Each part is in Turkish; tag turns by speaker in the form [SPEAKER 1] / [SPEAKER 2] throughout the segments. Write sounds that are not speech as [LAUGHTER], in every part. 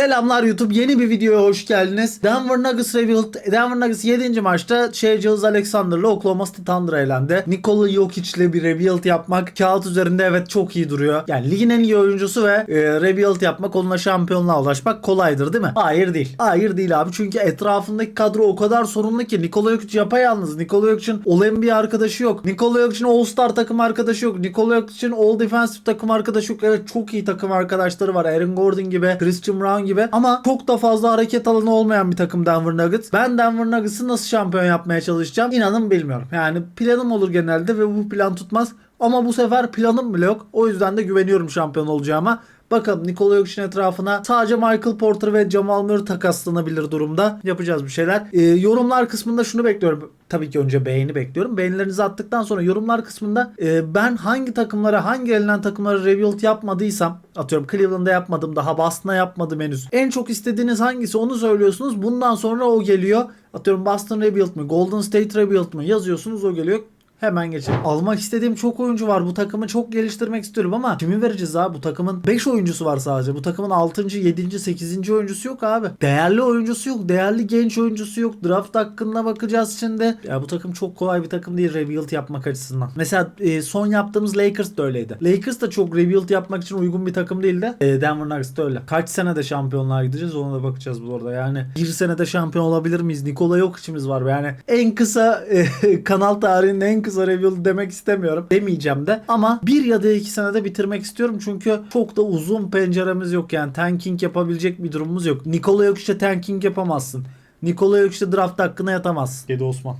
[SPEAKER 1] Selamlar YouTube yeni bir videoya hoş geldiniz. Denver Nuggets Rebuild, Denver Nuggets 7. maçta Shea Gilgeous Alexander'la Oklahoma City Thunder elendi. Nikola Jokic'le bir rebuild yapmak kağıt üzerinde evet çok iyi duruyor. Yani ligin en iyi oyuncusu ve e, rebuild yapmak onunla şampiyonluğa ulaşmak kolaydır değil mi? Hayır değil. Hayır değil abi çünkü etrafındaki kadro o kadar sorunlu ki Nikola Jokic yapayalnız. Nikola Jokic'in All-NBA arkadaşı yok. Nikola Jokic'in All-Star takım arkadaşı yok. Nikola Jokic'in All Defensive takım arkadaşı yok. Evet çok iyi takım arkadaşları var. Aaron Gordon gibi, Christian Brown gibi ama çok da fazla hareket alanı olmayan bir takım Denver Nuggets. Ben Denver Nuggets'ı nasıl şampiyon yapmaya çalışacağım? İnanın bilmiyorum. Yani planım olur genelde ve bu plan tutmaz. Ama bu sefer planım bile yok. O yüzden de güveniyorum şampiyon olacağıma. Bakalım Nikola Jokic'in etrafına sadece Michael Porter ve Jamal Murray takaslanabilir durumda. Yapacağız bir şeyler. Ee, yorumlar kısmında şunu bekliyorum. Tabii ki önce beğeni bekliyorum. Beğenilerinizi attıktan sonra yorumlar kısmında e, ben hangi takımlara, hangi elenen takımlara rebuild yapmadıysam atıyorum Cleveland'da yapmadım, daha Boston'a yapmadım henüz. En çok istediğiniz hangisi onu söylüyorsunuz. Bundan sonra o geliyor. Atıyorum Boston rebuild mi, Golden State rebuild mi yazıyorsunuz o geliyor. Hemen geçelim. Almak istediğim çok oyuncu var. Bu takımı çok geliştirmek istiyorum ama kimi vereceğiz abi? Bu takımın 5 oyuncusu var sadece. Bu takımın 6. 7. 8. oyuncusu yok abi. Değerli oyuncusu yok. Değerli genç oyuncusu yok. Draft hakkında bakacağız şimdi. Ya bu takım çok kolay bir takım değil rebuild yapmak açısından. Mesela e, son yaptığımız Lakers da öyleydi. Lakers da çok rebuild yapmak için uygun bir takım değildi. E, Denver Nuggets de öyle. Kaç senede şampiyonluğa gideceğiz ona da bakacağız bu arada. Yani bir senede şampiyon olabilir miyiz? Nikola yok içimiz var. Yani en kısa e, [LAUGHS] kanal tarihinin en kısa rebuild demek istemiyorum. Demeyeceğim de. Ama bir ya da iki senede bitirmek istiyorum. Çünkü çok da uzun penceremiz yok. Yani tanking yapabilecek bir durumumuz yok. Nikola yok işte tanking yapamazsın. Nikola yok işte draft hakkına yatamazsın. Kedi Osman.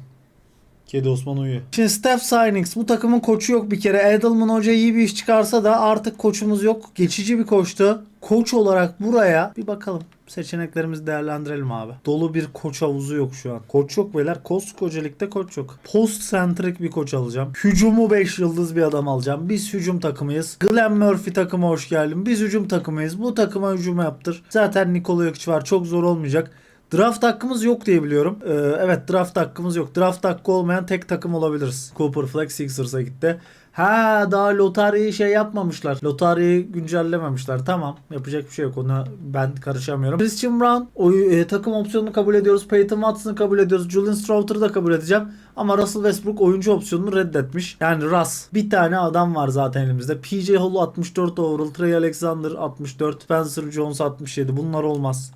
[SPEAKER 1] Kedi Osman uyuyor. Şimdi Steph Signings bu takımın koçu yok bir kere. Edelman Hoca iyi bir iş çıkarsa da artık koçumuz yok. Geçici bir koçtu. Koç olarak buraya bir bakalım. Seçeneklerimizi değerlendirelim abi. Dolu bir koç havuzu yok şu an. Koç yok beyler. Koskoca ligde koç yok. Post centric bir koç alacağım. Hücumu 5 yıldız bir adam alacağım. Biz hücum takımıyız. Glenn Murphy takıma hoş geldin. Biz hücum takımıyız. Bu takıma hücum yaptır. Zaten Nikola Jokic var. Çok zor olmayacak. Draft hakkımız yok diye biliyorum. Ee, evet draft hakkımız yok. Draft hakkı olmayan tek takım olabiliriz. Cooper Flex Sixers'a gitti. Ha daha lotarya şey yapmamışlar. Lotaryayı güncellememişler. Tamam. Yapacak bir şey yok. Ona ben karışamıyorum. Christian Brown oy, e, takım opsiyonunu kabul ediyoruz. Peyton Watson'ı kabul ediyoruz. Julian Strouter'ı da kabul edeceğim. Ama Russell Westbrook oyuncu opsiyonunu reddetmiş. Yani Russ. Bir tane adam var zaten elimizde. PJ Hall 64 overall. Trey Alexander 64. Spencer Jones 67. Bunlar olmaz.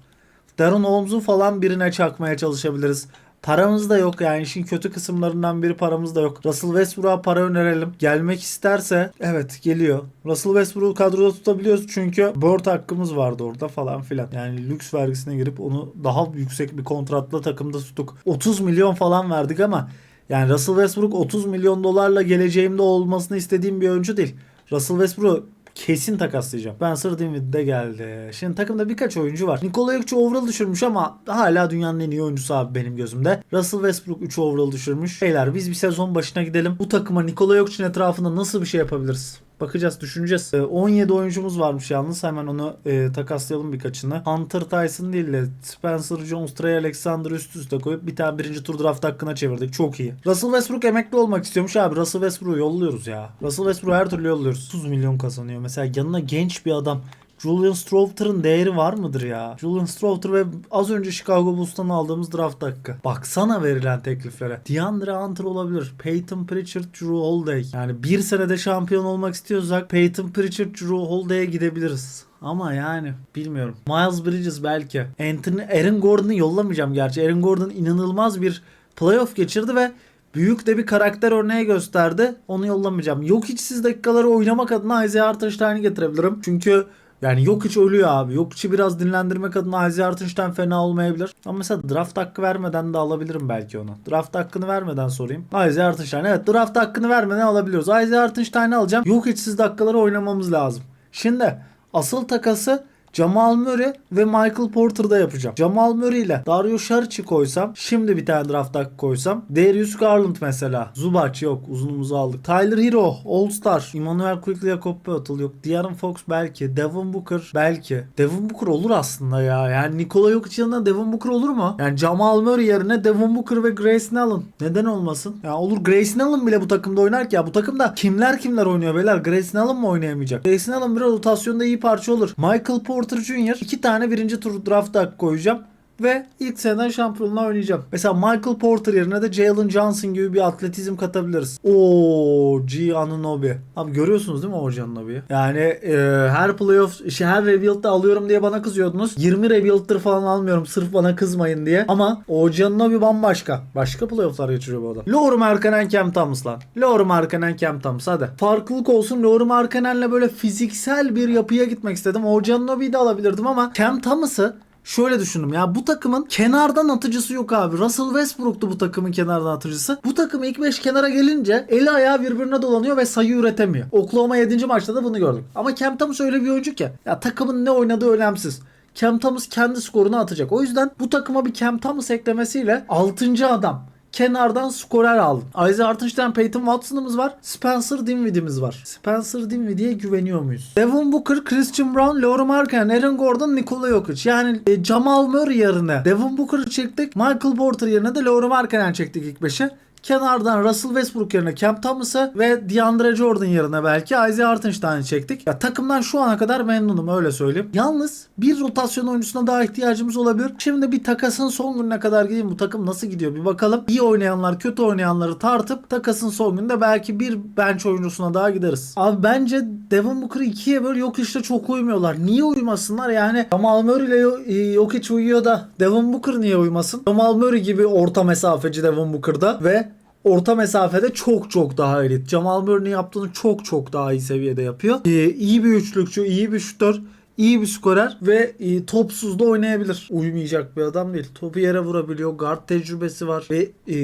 [SPEAKER 1] Darren Holmes'u falan birine çakmaya çalışabiliriz. Paramız da yok yani işin kötü kısımlarından biri paramız da yok. Russell Westbrook'a para önerelim. Gelmek isterse evet geliyor. Russell Westbrook'u kadroda tutabiliyoruz çünkü board hakkımız vardı orada falan filan. Yani lüks vergisine girip onu daha yüksek bir kontratla takımda tuttuk. 30 milyon falan verdik ama yani Russell Westbrook 30 milyon dolarla geleceğimde olmasını istediğim bir oyuncu değil. Russell Westbrook kesin takaslayacağım. Spencer Dinwiddie de geldi. Şimdi takımda birkaç oyuncu var. Nikola Jokic overall düşürmüş ama hala dünyanın en iyi oyuncusu abi benim gözümde. Russell Westbrook 3 overall düşürmüş. Beyler biz bir sezon başına gidelim. Bu takıma Nikola Jokic'in etrafında nasıl bir şey yapabiliriz? Bakacağız, düşüneceğiz. Ee, 17 oyuncumuz varmış yalnız. Hemen onu e, takaslayalım birkaçını. Hunter Tyson değil de Spencer Jones, Trey Alexander üst üste koyup bir tane birinci tur draft hakkına çevirdik. Çok iyi. Russell Westbrook emekli olmak istiyormuş abi. Russell Westbrook'u yolluyoruz ya. Russell Westbrook'u her türlü yolluyoruz. 30 milyon kazanıyor. Mesela yanına genç bir adam. Julian Strouter'ın değeri var mıdır ya? Julian Strouter ve az önce Chicago Bulls'tan aldığımız draft hakkı. Baksana verilen tekliflere. DeAndre Hunter olabilir. Peyton Pritchard, Drew Holiday. Yani bir senede şampiyon olmak istiyorsak Peyton Pritchard, Drew Holiday'e gidebiliriz. Ama yani bilmiyorum. Miles Bridges belki. Anthony, Aaron Gordon'u yollamayacağım gerçi. Aaron Gordon inanılmaz bir playoff geçirdi ve büyük de bir karakter örneği gösterdi. Onu yollamayacağım. Yok içsiz dakikaları oynamak adına Isaiah Hartenstein'i getirebilirim. Çünkü yani yok hiç ölüyor abi. Yok içi biraz dinlendirmek adına Isaiah Hartenstein fena olmayabilir. Ama mesela draft hakkı vermeden de alabilirim belki onu. Draft hakkını vermeden sorayım. Isaiah Hartenstein. Evet draft hakkını vermeden alabiliyoruz. Isaiah Hartenstein'i alacağım. Yok içsiz dakikaları oynamamız lazım. Şimdi asıl takası Jamal Murray ve Michael Porter'da yapacağım. Jamal Murray ile Dario Saric'i koysam, şimdi bir tane draft hakkı koysam, Darius Garland mesela. Zubac yok, uzunumuzu aldık. Tyler Hero, All Star, Emmanuel Quickly, Jakob Poeltl yok. De'Aaron Fox belki, Devin Booker belki. Devin Booker olur aslında ya. Yani Nikola Jokic yanında Devin Booker olur mu? Yani Jamal Murray yerine Devin Booker ve Grayson Allen. Neden olmasın? Ya olur Grayson Allen bile bu takımda oynar ki ya. Bu takımda kimler kimler oynuyor beyler? Grayson Allen mı oynayamayacak? Grayson Allen bir rotasyonda iyi parça olur. Michael Porter Porter Jr. iki tane birinci tur draft hakkı koyacağım. Ve ilk seneden şampiyonluğa oynayacağım. Mesela Michael Porter yerine de Jalen Johnson gibi bir atletizm katabiliriz. Oo, G Anunoby. Abi görüyorsunuz değil mi o Anunoby'yi? Yani e, her playoff, işte her rebuild'da alıyorum diye bana kızıyordunuz. 20 rebuild'dır falan almıyorum sırf bana kızmayın diye. Ama o Anunoby bambaşka. Başka playoff'lar geçiriyor bu adam. Laurie Markkanen Cam Thomas lan. Laurie Markkanen Cam Thomas hadi. Farklılık olsun. Laurie Markkanen'le böyle fiziksel bir yapıya gitmek istedim. O Anunoby'yi de alabilirdim ama Cam Thomas'ı Şöyle düşündüm ya bu takımın kenardan atıcısı yok abi. Russell Westbrook'tu bu takımın kenardan atıcısı. Bu takım ilk 5 kenara gelince eli ayağı birbirine dolanıyor ve sayı üretemiyor. Oklahoma 7. maçta da bunu gördük. Ama Cam Thomas öyle bir oyuncu ki ya takımın ne oynadığı önemsiz. Cam Thomas kendi skorunu atacak. O yüzden bu takıma bir Cam Thomas eklemesiyle 6. adam kenardan skorer aldım. Isaiah Hartenstein, Peyton Watson'ımız var. Spencer Dinwiddie'miz var. Spencer Dinwiddie'ye güveniyor muyuz? Devin Booker, Christian Brown, Laurie Markkanen, Aaron Gordon, Nikola Jokic. Yani e, Jamal Murray yerine Devin Booker'ı çektik. Michael Porter yerine de Laurie Markkanen çektik ilk beşe. Kenardan Russell Westbrook yerine Cam Thomas'ı ve DeAndre Jordan yerine belki Isaiah Hartenstein'i çektik. Ya takımdan şu ana kadar memnunum öyle söyleyeyim. Yalnız bir rotasyon oyuncusuna daha ihtiyacımız olabilir. Şimdi bir takasın son gününe kadar gideyim bu takım nasıl gidiyor bir bakalım. İyi oynayanlar kötü oynayanları tartıp takasın son gününde belki bir bench oyuncusuna daha gideriz. Abi bence Devin Booker'ı ikiye böyle yok işte çok uymuyorlar. Niye uymasınlar yani? Jamal Murray ile Yo- e, Jokic uyuyor da Devin Booker niye uymasın? Jamal Murray gibi orta mesafeci Devin Booker'da ve orta mesafede çok çok daha elit. Jamal Murray'nin yaptığını çok çok daha iyi seviyede yapıyor. Ee, iyi bir üçlükçü, iyi bir şutör, iyi bir skorer ve e, topsuz da oynayabilir. Uymayacak bir adam değil. Topu yere vurabiliyor. Guard tecrübesi var. Ve e,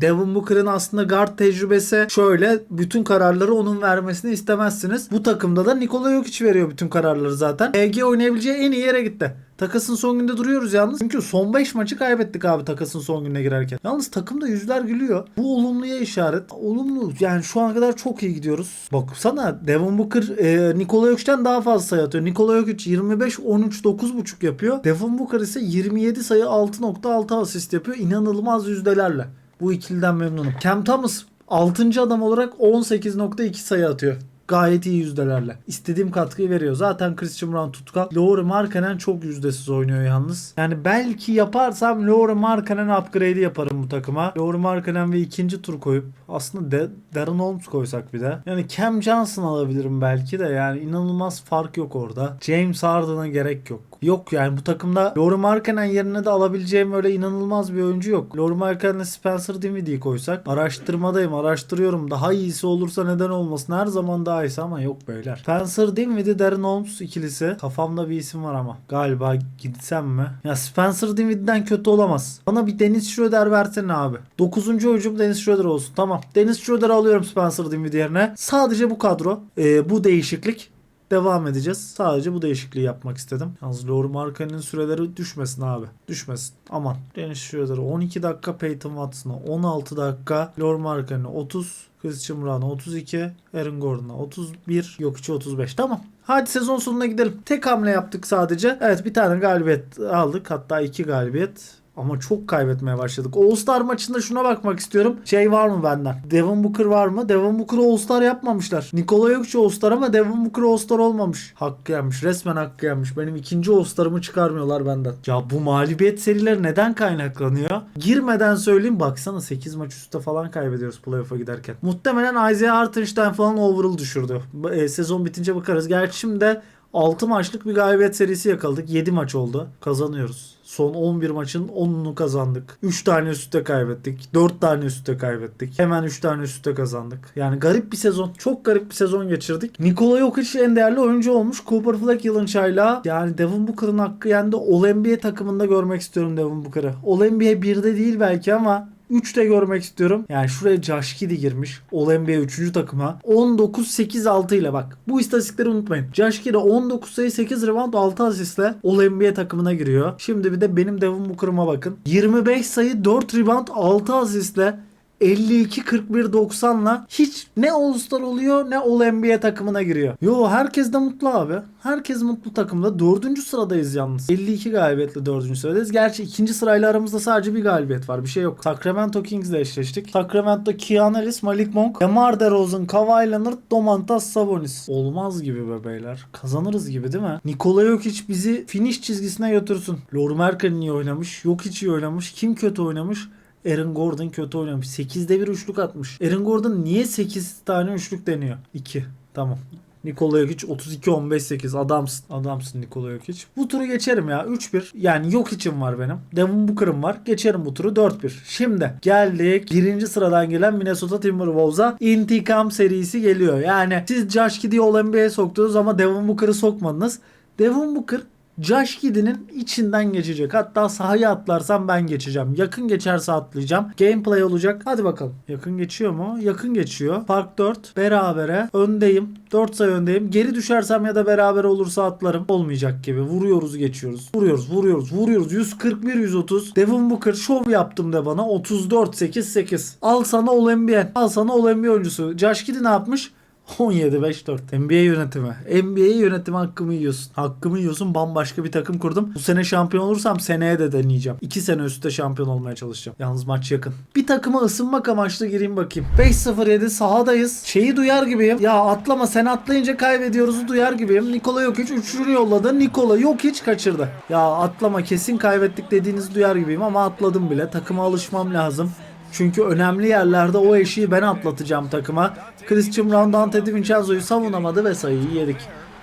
[SPEAKER 1] Devin Booker'ın aslında guard tecrübesi şöyle bütün kararları onun vermesini istemezsiniz. Bu takımda da Nikola Jokic veriyor bütün kararları zaten. EG oynayabileceği en iyi yere gitti. Takasın son günde duruyoruz yalnız. Çünkü son 5 maçı kaybettik abi takasın son gününe girerken. Yalnız takımda yüzler gülüyor. Bu olumluya işaret. Olumlu. Yani şu ana kadar çok iyi gidiyoruz. Bak sana Devin Booker e, Nikola Jokic'ten daha fazla sayı atıyor. Nikola Jokic 25 13 9.5 yapıyor. Devin Booker ise 27 sayı 6.6 asist yapıyor. İnanılmaz yüzdelerle. Bu ikiliden memnunum. Cam Thomas 6. adam olarak 18.2 sayı atıyor gayet iyi yüzdelerle. İstediğim katkıyı veriyor. Zaten Christian Brown tutkal. Laurie Markkanen çok yüzdesiz oynuyor yalnız. Yani belki yaparsam Laurie Markkanen upgrade'i yaparım bu takıma. Laurie Markkanen ve ikinci tur koyup aslında de Darren Holmes koysak bir de. Yani Cam Johnson alabilirim belki de yani inanılmaz fark yok orada. James Harden'a gerek yok. Yok yani bu takımda Laurie Markkanen yerine de alabileceğim öyle inanılmaz bir oyuncu yok. Laurie Markkanen'le Spencer Dinwiddie'yi koysak araştırmadayım araştırıyorum. Daha iyisi olursa neden olmasın. Her zaman daha iyisi ama yok beyler. Spencer Dinwiddie Darren Holmes ikilisi. Kafamda bir isim var ama. Galiba gitsem mi? Ya Spencer Dinwiddie'den kötü olamaz. Bana bir Dennis Schroeder versene abi. 9. oyuncum Dennis Schroeder olsun. Tamam. Dennis Schroeder alıyorum Spencer Dinwiddie yerine. Sadece bu kadro. Ee, bu değişiklik. Devam edeceğiz. Sadece bu değişikliği yapmak istedim. Yalnız Laurie Markkanen'in süreleri düşmesin abi. Düşmesin. Aman. Dennis Schroeder'ı 12 dakika Peyton Watson'a 16 dakika Laurie Markkanen'e 30 Christian Brown'a 32 Aaron Gordon'a 31 yok içi 35 tamam. Hadi sezon sonuna gidelim. Tek hamle yaptık sadece. Evet bir tane galibiyet aldık. Hatta iki galibiyet. Ama çok kaybetmeye başladık. All-Star maçında şuna bakmak istiyorum. Şey var mı benden? Devin Booker var mı? Devin Booker All-Star yapmamışlar. Nikola Jokic All-Star ama Devin Booker All-Star olmamış. Hakkı yenmiş. Resmen hakkı yenmiş. Benim ikinci All-Star'ımı çıkarmıyorlar benden. Ya bu mağlubiyet serileri neden kaynaklanıyor? Girmeden söyleyeyim baksana 8 maç üstte falan kaybediyoruz playoff'a giderken. Muhtemelen Isaiah Hartenstein falan overall düşürdü. E, sezon bitince bakarız. Gerçi şimdi de 6 maçlık bir galibiyet serisi yakaladık. 7 maç oldu. Kazanıyoruz. Son 11 maçın 10'unu kazandık. 3 tane üstte kaybettik. 4 tane üstte kaybettik. Hemen 3 tane üstte kazandık. Yani garip bir sezon. Çok garip bir sezon geçirdik. Nikola Jokic en değerli oyuncu olmuş. Cooper Fleck yılın çaylağı. Yani Devin Booker'ın hakkı yendi. All NBA takımında görmek istiyorum Devin Booker'ı. All NBA 1'de değil belki ama 3'te görmek istiyorum. Yani şuraya Giddey girmiş. All NBA 3. takıma. 19-8-6 ile bak. Bu istatistikleri unutmayın. Giddey 19 sayı 8 rebound 6 asistle All NBA takımına giriyor. Şimdi bir de benim Devin Booker'ıma bakın. 25 sayı 4 rebound 6 asistle 52-41-90'la hiç ne All-Star oluyor ne All-NBA takımına giriyor. Yo herkes de mutlu abi. Herkes mutlu takımda. Dördüncü sıradayız yalnız. 52 galibiyetle dördüncü sıradayız. Gerçi ikinci sırayla aramızda sadece bir galibiyet var. Bir şey yok. Sacramento Kings'le eşleştik. Sacramento Keanu Ellis, Malik Monk, DeMar DeRozan, Kawhi Leonard, Domantas Sabonis. Olmaz gibi be beyler. Kazanırız gibi değil mi? Nikola Jokic bizi finish çizgisine götürsün. Lord Merkel iyi oynamış. Jokic iyi oynamış. Kim kötü oynamış? Aaron Gordon kötü oynamış. 8'de bir üçlük atmış. Aaron Gordon niye 8 tane üçlük deniyor? 2. Tamam. Nikola Jokic 32-15-8 adamsın. Adamsın Nikola Jokic. Bu turu geçerim ya 3-1. Yani yok için var benim. Devin Booker'ım var. Geçerim bu turu 4-1. Şimdi geldik. Birinci sıradan gelen Minnesota Timberwolves'a intikam serisi geliyor. Yani siz Josh Giddey'i All-NBA'ye soktunuz ama Devin Booker'ı sokmadınız. Devin Booker Josh Giddey'nin içinden geçecek. Hatta sahaya atlarsam ben geçeceğim. Yakın geçerse atlayacağım. Gameplay olacak. Hadi bakalım. Yakın geçiyor mu? Yakın geçiyor. Fark 4. Berabere. Öndeyim. 4 sayı öndeyim. Geri düşersem ya da beraber olursa atlarım. Olmayacak gibi. Vuruyoruz geçiyoruz. Vuruyoruz vuruyoruz vuruyoruz. 141 130. Devin Booker şov yaptım de bana. 34 8 8. Al sana All NBA. Al sana All NBA oyuncusu. Josh Giddey ne yapmış? 17-5-4. NBA yönetimi. NBA yönetimi hakkımı yiyorsun. Hakkımı yiyorsun. Bambaşka bir takım kurdum. Bu sene şampiyon olursam seneye de deneyeceğim. 2 sene üstte şampiyon olmaya çalışacağım. Yalnız maç yakın. Bir takıma ısınmak amaçlı gireyim bakayım. 5-0-7 sahadayız. Şeyi duyar gibiyim. Ya atlama sen atlayınca kaybediyoruzu duyar gibiyim. Nikola Jokic üçlünü yolladı. Nikola Jokic kaçırdı. Ya atlama kesin kaybettik dediğinizi duyar gibiyim ama atladım bile. Takıma alışmam lazım. Çünkü önemli yerlerde o eşiği ben atlatacağım takıma. Christian Brown Dante DiVincenzo'yu savunamadı ve sayıyı yedik.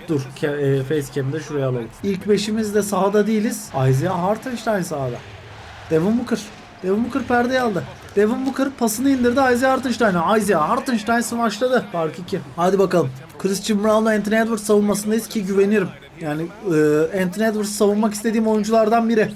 [SPEAKER 1] Dur ke- e, facecam'i de şuraya alalım. İlk beşimiz de sahada değiliz. Isaiah Hartenstein sahada. Devin Booker. Devin Booker perdeyi aldı. Devin Booker pasını indirdi Isaiah Hartenstein'a. Isaiah Hartenstein smaçladı. Fark 2. Hadi bakalım. Christian Brown'la Anthony Edwards savunmasındayız ki güvenirim. Yani e, Anthony Edwards savunmak istediğim oyunculardan biri.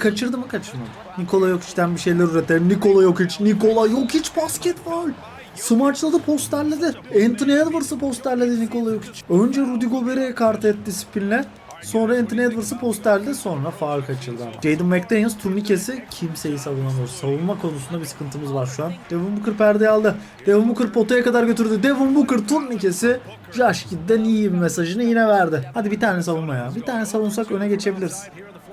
[SPEAKER 1] Kaçırdı mı kaçırmadı. Nikola Jokic'ten bir şeyler üretelim. Nikola Jokic, Nikola Jokic basket faul. Smaçladı posterledi. Anthony Edwards'ı posterledi Nikola Jokic. Önce Rudy Gobert'e kart etti spinle. Sonra Anthony Edwards'ı posterledi. Sonra faul kaçırdı ama. Jaden McDaniels turnikesi kimseyi savunamıyor. Savunma konusunda bir sıkıntımız var şu an. Devin Booker perdeyi aldı. Devin Booker potaya kadar götürdü. Devin Booker turnikesi Josh Kidd'den iyi bir mesajını yine verdi. Hadi bir tane savunma ya. Bir tane savunsak öne geçebiliriz.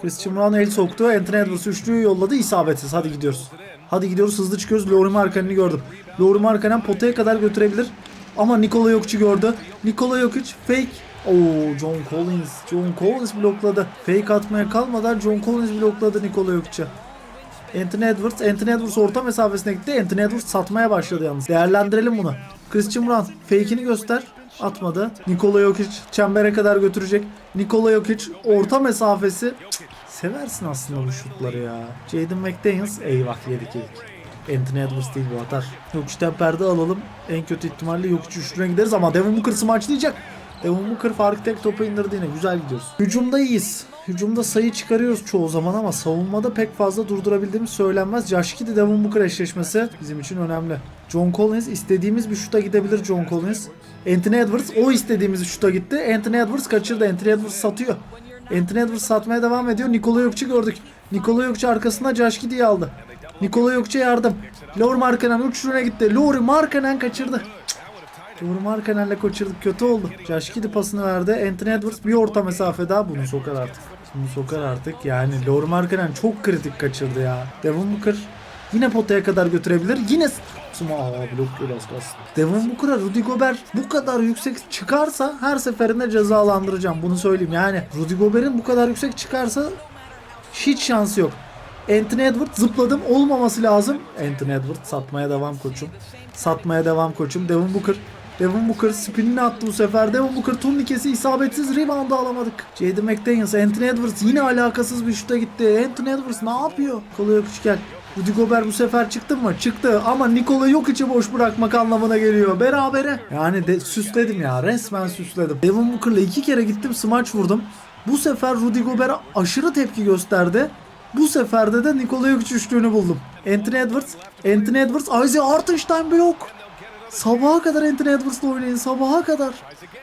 [SPEAKER 1] Christian Brown el soktu. Anthony Edwards üçlüyü yolladı. isabetsiz. Hadi gidiyoruz. Hadi gidiyoruz hızlı çıkıyoruz. Laurie Markkanen'i gördüm. Laurie Markkanen potaya kadar götürebilir. Ama Nikola Jokic'i gördü. Nikola Jokic fake. Oo John Collins. John Collins blokladı. Fake atmaya kalmadan John Collins blokladı Nikola Jokic'i. Anthony Edwards. Anthony Edwards orta mesafesine gitti. Anthony Edwards satmaya başladı yalnız. Değerlendirelim bunu. Christian Brown fake'ini göster. Atmadı. Nikola Jokic çembere kadar götürecek. Nikola Jokic orta mesafesi. Cık, seversin aslında bu şutları ya. Jaden McDaniels. Eyvah yedik yedik. Anthony Edwards değil bu atar. Jokic'ten perde alalım. En kötü ihtimalle Jokic üçlüğüne gideriz ama Devin Booker smaçlayacak. Devin Booker fark tek topu indirdi yine. Güzel gidiyoruz. Hücumda iyiyiz. Hücumda sayı çıkarıyoruz çoğu zaman ama savunmada pek fazla durdurabildiğimiz söylenmez. Giddey Devin Booker eşleşmesi bizim için önemli. John Collins istediğimiz bir şuta gidebilir John Collins. Anthony Edwards o istediğimiz şuta gitti. Anthony Edwards kaçırdı. Anthony Edwards satıyor. Anthony Edwards satmaya devam ediyor. Nikola Jokic'i gördük. Nikola Jokic arkasında Giddey'i aldı. Nikola Jokic'e yardım. Laurie Markkanen uçuruna gitti. Laurie Markkanen kaçırdı. Laurie Markkanen'le kaçırdık. Kötü oldu. Giddey pasını verdi. Anthony Edwards bir orta mesafe daha. Bunu sokar artık. Bunu sokar artık. Yani Laurie Markkanen çok kritik kaçırdı ya. Devin Booker yine potaya kadar götürebilir. Yine Suma aa blok biraz kalsın. Devin Booker'a Rudy Gobert bu kadar yüksek çıkarsa her seferinde cezalandıracağım. Bunu söyleyeyim. Yani Rudy Gobert'in bu kadar yüksek çıkarsa hiç şansı yok. Anthony Edwards zıpladım olmaması lazım. Anthony Edwards satmaya devam koçum. Satmaya devam koçum. Devin Booker. Devin Booker spinini attı bu sefer. Devin Booker turnikesi isabetsiz rebound'ı alamadık. Jaden McDaniels, Anthony Edwards yine alakasız bir şuta gitti. Anthony Edwards ne yapıyor? Kola yok gel. Rudy Gobert bu sefer çıktı mı? Çıktı ama Nikola yok içi boş bırakmak anlamına geliyor. Berabere. Yani de, süsledim ya. Resmen süsledim. Devin Booker'la iki kere gittim smaç vurdum. Bu sefer Rudy Gobert aşırı tepki gösterdi. Bu seferde de Nikola Jokic üçlüğünü buldum. Anthony Edwards, Anthony Edwards, Isaiah Hartenstein blok. Sabaha kadar Anthony Edwards'la oynayın. Sabaha kadar.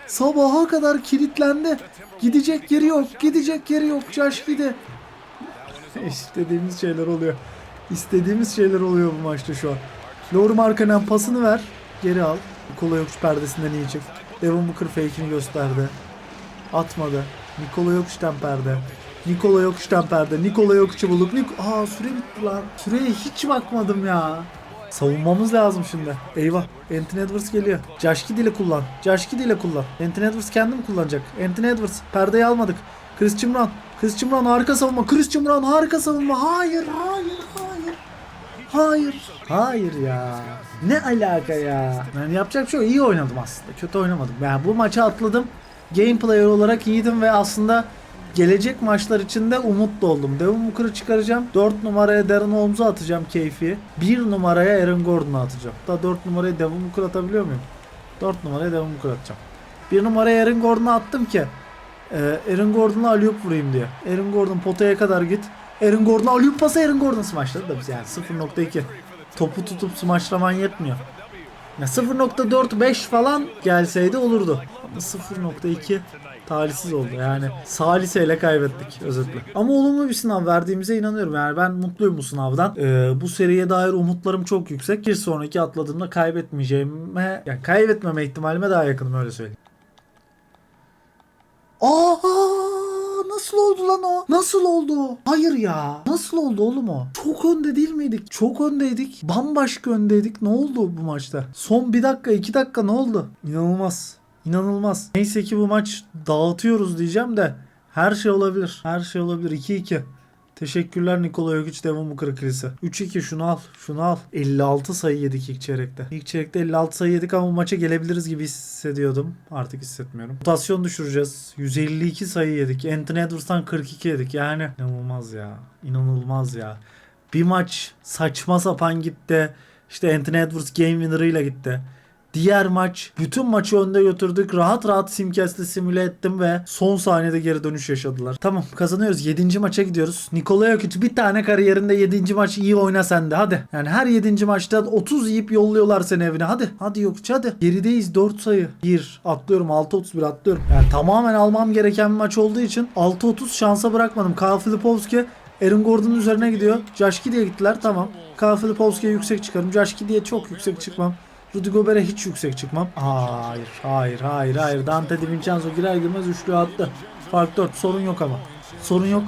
[SPEAKER 1] Sabaha kadar kilitlendi. Gidecek yeri yok. Gidecek yeri yok. Josh gidi. İstediğimiz şeyler oluyor. İstediğimiz şeyler oluyor bu maçta şu an. Laurie Markkanen pasını ver. Geri al. Nikola Jokic perdesinden iyi çık. Devon Booker fake'ini gösterdi. Atmadı. Nikola Jokic'ten perde. Nikola Jokic'ten perde. Nikola Jokic'i bulduk. Nik Aa süre bitti lan. Süreye hiç bakmadım ya. Savunmamız lazım şimdi. Eyvah. Anthony Edwards geliyor. Josh Kidd ile kullan. Josh Kidd ile kullan. Anthony Edwards kendi mi kullanacak? Anthony Edwards. Perdeyi almadık. Christian Brown. Christian Brown harika savunma. Christian Brown harika savunma. Hayır, hayır, hayır. Hayır. Hayır ya. Ne alaka ya? Yani yapacak bir şey yok. İyi oynadım aslında. Kötü oynamadım. Yani bu maçı atladım. Game player olarak iyiydim ve aslında gelecek maçlar için de umutlu oldum. Devon Booker'ı çıkaracağım. 4 numaraya Darren Holmes'u atacağım keyfi. 1 numaraya Aaron Gordon'u atacağım. Da 4 numaraya Devon Booker atabiliyor muyum? 4 numaraya Devon Booker atacağım. 1 numaraya Aaron Gordon'u attım ki e, Aaron Gordon'la alley-oop vurayım diye. Aaron Gordon potaya kadar git. Aaron Gordon alley-oop pası Aaron Gordon smaçladı da biz yani 0.2. Topu tutup smaçlaman yetmiyor. Ya 0.45 falan gelseydi olurdu. Ama 0.2 talihsiz oldu yani. Saliseyle kaybettik özetle. Ama olumlu bir sınav verdiğimize inanıyorum. Yani ben mutluyum bu sınavdan. Ee, bu seriye dair umutlarım çok yüksek. Bir sonraki atladığımda kaybetmeyeceğime, yani kaybetmeme ihtimalime daha yakınım öyle söyleyeyim. Aa nasıl oldu lan o? Nasıl oldu? Hayır ya. Nasıl oldu oğlum o? Çok önde değil miydik? Çok öndeydik. Bambaşka öndeydik. Ne oldu bu maçta? Son bir dakika iki dakika ne oldu? İnanılmaz. İnanılmaz. Neyse ki bu maç dağıtıyoruz diyeceğim de her şey olabilir. Her şey olabilir. 2-2. Teşekkürler Nikola Jokic Devon Booker ikilisi. 3-2 şunu al. Şunu al. 56 sayı yedik ilk çeyrekte. İlk çeyrekte 56 sayı yedik ama maça gelebiliriz gibi hissediyordum. Artık hissetmiyorum. Rotasyon düşüreceğiz. 152 sayı yedik. Anthony Edwards'tan 42 yedik. Yani inanılmaz ya. İnanılmaz ya. Bir maç saçma sapan gitti. İşte Anthony Edwards game winner'ıyla gitti. Diğer maç bütün maçı önde götürdük. Rahat rahat simkesle simüle ettim ve son saniyede geri dönüş yaşadılar. Tamam kazanıyoruz. 7. maça gidiyoruz. Nikola Jokic bir tane kariyerinde 7. maç iyi oyna sen de hadi. Yani her 7. maçta 30 yiyip yolluyorlar seni evine. Hadi. Hadi Jokic hadi. Gerideyiz 4 sayı. 1. Atlıyorum 6-31 atlıyorum. Yani tamamen almam gereken bir maç olduğu için 6-30 şansa bırakmadım. Kyle Filipowski Aaron Gordon'un üzerine gidiyor. Josh Kidd'e gittiler tamam. Kyle Filipowski'ye yüksek çıkarım. Josh Kidd'e çok yüksek çıkmam. Rudy Gobert'e hiç yüksek çıkmam. Hayır, hayır, hayır, hayır. Dante DiVincenzo girer girmez üçlü attı. Fark 4. Sorun yok ama. Sorun yok.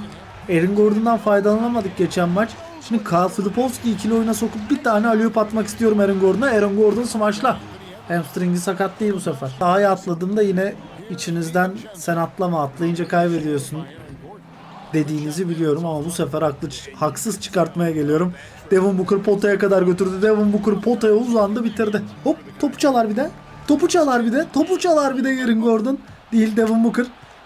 [SPEAKER 1] Aaron Gordon'dan faydalanamadık geçen maç. Şimdi Kyle Filipowski ikili oyuna sokup bir tane alley atmak istiyorum Aaron Gordon'a. Aaron Gordon smaçla. Hamstringi sakat değil bu sefer. Sahaya atladığımda yine içinizden sen atlama atlayınca kaybediyorsun dediğinizi biliyorum ama bu sefer haklı, haksız çıkartmaya geliyorum. Devon Booker potaya kadar götürdü. Devon Booker potaya uzandı bitirdi. Hop topu çalar bir de. Topu çalar bir de. Topu çalar bir de Aaron Gordon. Değil Devon Booker.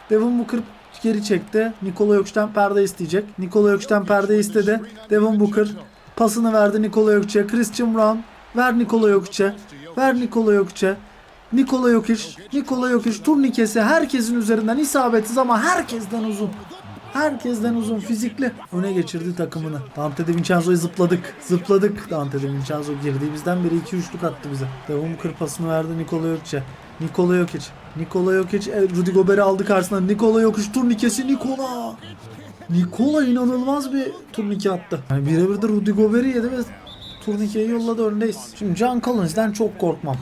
[SPEAKER 1] Devon Booker geri çekti. Nikola Jokic'ten perde isteyecek. Nikola Jokic'ten perde istedi. Devon Booker pasını verdi Nikola Jokic'e. Christian Brown ver Nikola Jokic'e. Ver Nikola Jokic'e. Nikola Jokic, Nikola Jokic turnikesi herkesin üzerinden isabetsiz ama herkesten uzun. Herkesten uzun fizikli. Öne geçirdi takımını. Dante De Vincenzo'yu zıpladık. Zıpladık. Dante De Vincenzo girdiğimizden beri 2 üçlük attı bize. Devon kırpasını verdi Nikola Jokic'e. Nikola Jokic. Nikola Jokic e, Rudy Gobert'i aldı karşısına. Nikola Jokic turnikesi Nikola. Nikola inanılmaz bir turnike attı. Yani birebir de Rudy Gobert'i yedi ve turnikeyi yolladı öndeyiz. Şimdi John Collins'den çok korkmam.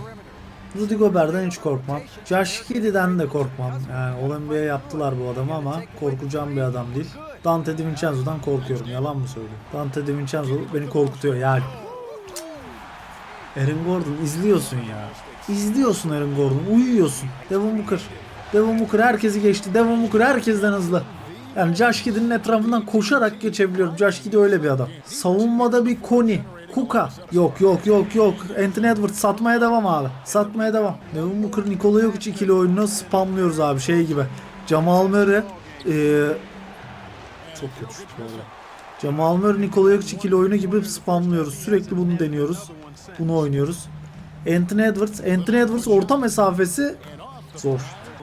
[SPEAKER 1] Rudy Gobert'den hiç korkmam. Josh Giddey'den de korkmam. Yani Olympia'ya yaptılar bu adamı ama korkacağım bir adam değil. Dante DiVincenzo'dan korkuyorum. Yalan mı söylüyorum? Dante DiVincenzo beni korkutuyor yani. Aaron Gordon izliyorsun ya. İzliyorsun Aaron Gordon. Uyuyorsun. Devon Booker. Devon Booker herkesi geçti. Devon Booker herkesten hızlı. Yani Josh Giddey'nin etrafından koşarak geçebiliyorum. Josh Giddey öyle bir adam. Savunmada bir Koni. Kuka. Yok yok yok yok. Anthony Edwards satmaya devam abi. Satmaya devam. Devon Booker, Nikola Jokic ikili oyununu spamlıyoruz abi şey gibi. Jamal Murray ee, çok kötü şut böyle. Jamal Murray, Nikola Jokic ikili oyunu gibi spamlıyoruz. Sürekli bunu deniyoruz. Bunu oynuyoruz. Anthony Edwards. Anthony Edwards orta mesafesi zor.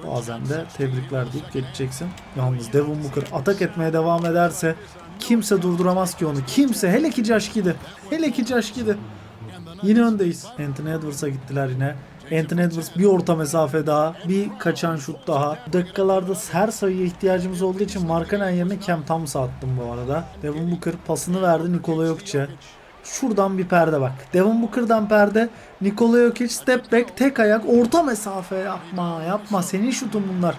[SPEAKER 1] Bazen de tebrikler deyip geçeceksin. Yalnız Devon Booker atak etmeye devam ederse kimse durduramaz ki onu. Kimse. Hele ki Josh Giddey. Hele ki Josh Giddey. Yine öndeyiz. Anthony Edwards'a gittiler yine. Anthony Edwards bir orta mesafe daha. Bir kaçan şut daha. Dakikalarda her sayıya ihtiyacımız olduğu için Markanen yerine Cam Thomas'a attım bu arada. Devon Booker pasını verdi Nikola Jokic'e. Şuradan bir perde bak. Devon Booker'dan perde. Nikola Jokic step back tek ayak orta mesafe yapma yapma senin şutun bunlar.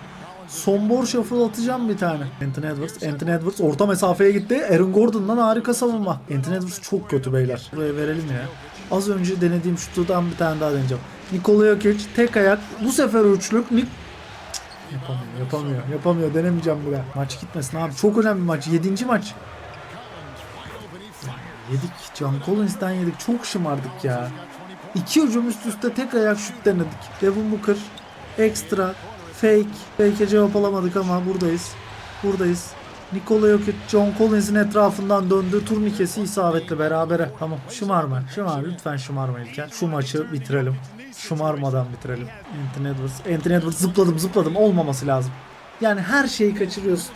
[SPEAKER 1] Sombor shuffle atacağım bir tane. Anthony Edwards. Anthony Edwards orta mesafeye gitti. Aaron Gordon'dan harika savunma. Anthony Edwards çok kötü beyler. Buraya verelim ya. Az önce denediğim şuttan bir tane daha deneyeceğim. Nikola Jokic tek ayak. Bu sefer üçlük. Nik Yapamıyor, yapamıyor, yapamıyor. Denemeyeceğim buraya. Maç gitmesin abi. Çok önemli maç. Yedinci maç. Yedik. John Collins'ten yedik. Çok şımardık ya. İki hücum üst üste tek ayak şut denedik. Devin Booker. Ekstra. Fake. Fake'e cevap alamadık ama buradayız. Buradayız. Nikola Jokic John Collins'in etrafından döndü. Turnikesi isabetli berabere. Tamam şımarma. Şımar lütfen şımarma İlker. Şu maçı bitirelim. Şımarmadan bitirelim. Anthony Edwards. Anthony Edwards zıpladım zıpladım. Olmaması lazım. Yani her şeyi kaçırıyorsun.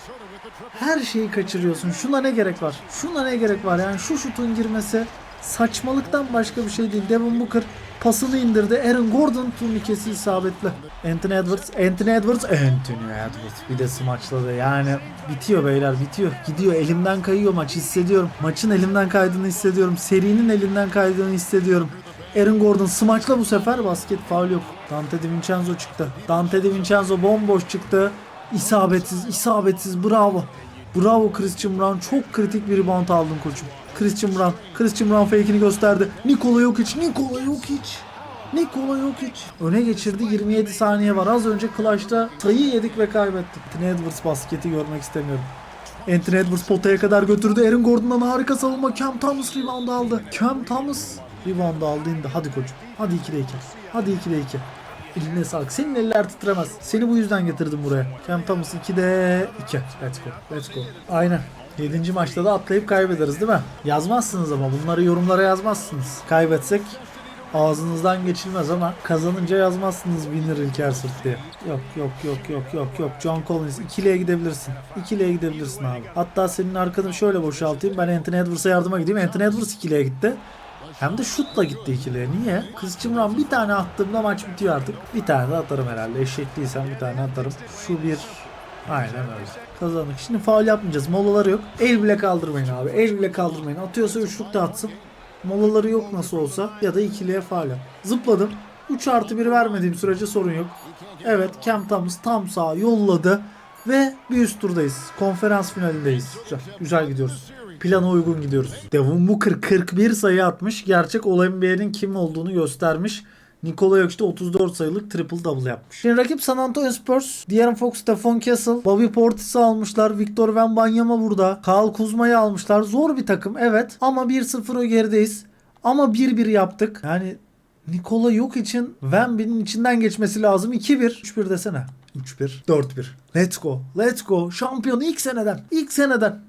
[SPEAKER 1] Her şeyi kaçırıyorsun. Şuna ne gerek var? Şuna ne gerek var? Yani şu şutun girmesi saçmalıktan başka bir şey değil. Devin Booker pasını indirdi. Aaron Gordon turnikesi isabetli. Anthony Edwards, Anthony Edwards, Anthony Edwards bir de smaçladı. Yani bitiyor beyler bitiyor. Gidiyor elimden kayıyor maç hissediyorum. Maçın elimden kaydığını hissediyorum. Serinin elinden kaydığını hissediyorum. Aaron Gordon smaçla bu sefer basket faul yok. Dante DiVincenzo çıktı. Dante DiVincenzo bomboş çıktı. İsabetsiz, isabetsiz. Bravo. Bravo Christian Brown. Çok kritik bir rebound aldın koçum. Christian Brown. Christian Brown fake'ini gösterdi. Nikola Jokic. Nikola Jokic. Nikola Jokic. Öne geçirdi. 27 saniye var. Az önce Clash'ta sayı yedik ve kaybettik. Anthony Edwards basketi görmek istemiyorum. Anthony Edwards potaya kadar götürdü. Aaron Gordon'dan harika savunma. Cam Thomas rebound aldı. Cam Thomas rebound aldı indi. Hadi koçum. Hadi 2'de 2. Hadi 2'de 2. Eline sağlık. Senin eller titremez. Seni bu yüzden getirdim buraya. Cam Thomas 2'de 2. Let's go. Let's go. Aynen. 7. maçta da atlayıp kaybederiz değil mi? Yazmazsınız ama bunları yorumlara yazmazsınız. Kaybetsek ağzınızdan geçilmez ama kazanınca yazmazsınız winner İlker Sırt diye. Yok yok yok yok yok yok. John Collins ikiliye gidebilirsin. İkiliye gidebilirsin abi. Hatta senin arkanı şöyle boşaltayım. Ben Anthony Edwards'a yardıma gideyim. Anthony Edwards ikiliye gitti. Hem de şutla gitti ikiliye. Niye? Christian Brown bir tane attığımda maç bitiyor artık. Bir tane de atarım herhalde. Eşekliysem bir tane atarım. Şu bir Aynen öyle. Kazandık. Şimdi faul yapmayacağız. Molaları yok. El bile kaldırmayın abi. El bile kaldırmayın. Atıyorsa üçlük de atsın. Molaları yok nasıl olsa. Ya da ikiliye faul yap. Zıpladım. 3 artı 1 vermediğim sürece sorun yok. Evet Cam Thomas tam sağ yolladı. Ve bir üst turdayız. Konferans finalindeyiz. Güzel, güzel gidiyoruz. Plana uygun gidiyoruz. Devin Booker 41 sayı atmış. Gerçek NBA'nin kim olduğunu göstermiş. Nikola Jokic de 34 sayılık triple double yapmış. Şimdi rakip San Antonio Spurs. De'Aaron Fox, Stephon Castle, Bobby Portis'i almışlar. Victor Wembanyama burada. Kyle Kuzma'yı almışlar. Zor bir takım evet. Ama 1-0 gerideyiz. Ama 1-1 yaptık. Yani Nikola yok için Wemby'nin içinden geçmesi lazım. 2-1. 3-1 desene. 3-1. 4-1. Let's go. Let's go. Şampiyon ilk seneden. İlk seneden.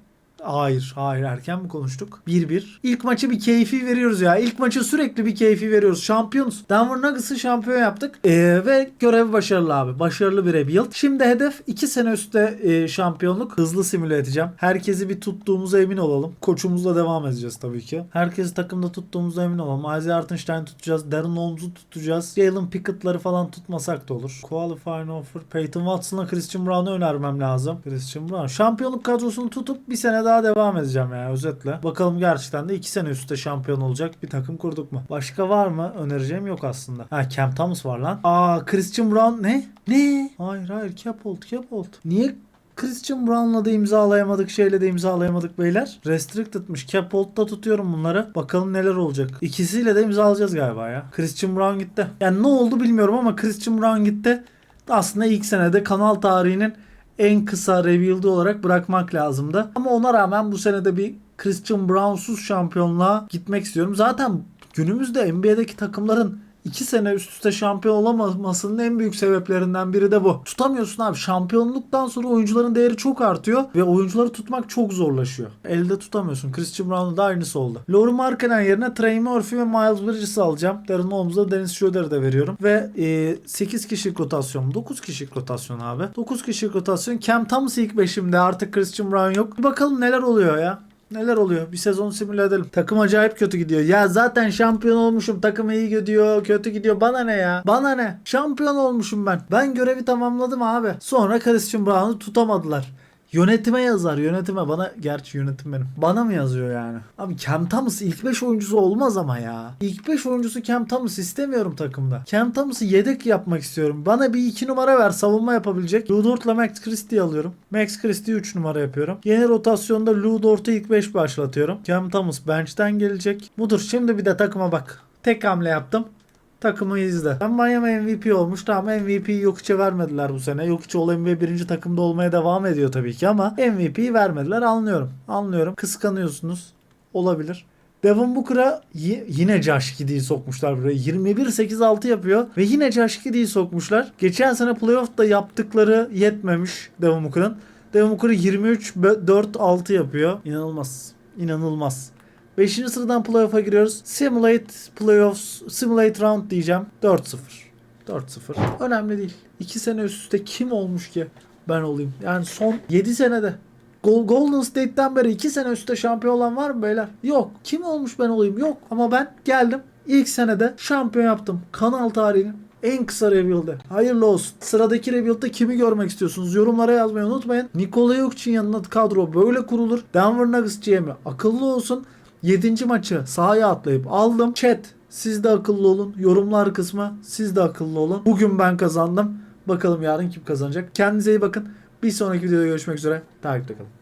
[SPEAKER 1] Hayır, hayır erken mi konuştuk? 1-1. İlk maçı bir keyfi veriyoruz ya. İlk maçı sürekli bir keyfi veriyoruz. Şampiyonuz. Denver Nuggets'ı şampiyon yaptık. Ee, ve görev başarılı abi. Başarılı bir rebuild. Şimdi hedef 2 sene üstte e, şampiyonluk. Hızlı simüle edeceğim. Herkesi bir tuttuğumuza emin olalım. Koçumuzla devam edeceğiz tabii ki. Herkesi takımda tuttuğumuza emin olalım. Isaiah Hartenstein tutacağız. Darren Holmes'u tutacağız. Jalen Pickett'ları falan tutmasak da olur. Qualifying offer. Peyton Watson'la Christian Brown'u önermem lazım. Christian Brown. Şampiyonluk kadrosunu tutup bir sene daha devam edeceğim ya özetle. Bakalım gerçekten de 2 sene üstte şampiyon olacak bir takım kurduk mu? Başka var mı? Önereceğim yok aslında. Ha Cam Thomas var lan. Aa Christian Brown ne? Ne? Hayır hayır Capold Capold. Niye Christian Brown'la da imzalayamadık, şeyle de imzalayamadık beyler. Restricted'mış. Capold'da tutuyorum bunları. Bakalım neler olacak. İkisiyle de imzalayacağız galiba ya. Christian Brown gitti. Yani ne oldu bilmiyorum ama Christian Brown gitti. Aslında ilk senede kanal tarihinin en kısa reveal'de olarak bırakmak lazımdı. Ama ona rağmen bu senede bir Christian Brown'suz şampiyonluğa gitmek istiyorum. Zaten günümüzde NBA'deki takımların 2 sene üst üste şampiyon olamamasının en büyük sebeplerinden biri de bu. Tutamıyorsun abi. Şampiyonluktan sonra oyuncuların değeri çok artıyor ve oyuncuları tutmak çok zorlaşıyor. Elde tutamıyorsun. Christian Brown'da da aynısı oldu. Laurie Markkinen yerine Trey Murphy ve Miles Bridges'i alacağım. Darren Holmes'a Dennis Schroeder'ı da veriyorum. Ve e, 8 kişilik rotasyon. 9 kişilik rotasyon abi. 9 kişilik rotasyon. Cam Thomas ilk beşimde. Artık Christian Brown yok. Bir bakalım neler oluyor ya. Neler oluyor? Bir sezon simüle edelim. Takım acayip kötü gidiyor. Ya zaten şampiyon olmuşum. Takım iyi gidiyor, kötü gidiyor. Bana ne ya? Bana ne? Şampiyon olmuşum ben. Ben görevi tamamladım abi. Sonra Christian Brown'u tutamadılar. Yönetime yazar yönetime bana gerçi yönetim benim. Bana mı yazıyor yani? Abi Cam Thomas ilk 5 oyuncusu olmaz ama ya. İlk 5 oyuncusu Cam Thomas istemiyorum takımda. Cam Thomas'ı yedek yapmak istiyorum. Bana bir 2 numara ver savunma yapabilecek. Lou Dort'la Max Christie alıyorum. Max Christie 3 numara yapıyorum. Yeni rotasyonda Lou Dort'u ilk 5 başlatıyorum. Cam Thomas bench'ten gelecek. Budur şimdi bir de takıma bak. Tek hamle yaptım. Takımı izle. Miami MVP olmuş. Tamam MVP'yi Jokic'e vermediler bu sene. Jokic ol MVP birinci takımda olmaya devam ediyor tabii ki ama MVP'yi vermediler. Anlıyorum. Anlıyorum. Kıskanıyorsunuz. Olabilir. Devin Booker'a yine Josh Giddey'i sokmuşlar buraya. 21-8-6 yapıyor ve yine Josh Giddey'i sokmuşlar. Geçen sene playoff'ta yaptıkları yetmemiş Devin Booker'ın. Devin Booker 23-4-6 yapıyor. İnanılmaz. İnanılmaz. 5. sıradan playoff'a giriyoruz. Simulate playoffs, simulate round diyeceğim. 4-0. 4-0. Önemli değil. 2 sene üst üste kim olmuş ki ben olayım? Yani son 7 senede. Gol- Golden State'ten beri 2 sene üstte şampiyon olan var mı beyler? Yok. Kim olmuş ben olayım? Yok. Ama ben geldim. İlk senede şampiyon yaptım. Kanal tarihinin en kısa rebuild'e. Hayırlı olsun. Sıradaki rebuild'da kimi görmek istiyorsunuz? Yorumlara yazmayı unutmayın. Nikola Jokic'in yanına kadro böyle kurulur. Denver Nuggets GM'i akıllı olsun. 7. maçı sahaya atlayıp aldım. Chat siz de akıllı olun. Yorumlar kısmı siz de akıllı olun. Bugün ben kazandım. Bakalım yarın kim kazanacak. Kendinize iyi bakın. Bir sonraki videoda görüşmek üzere. Takipte kalın.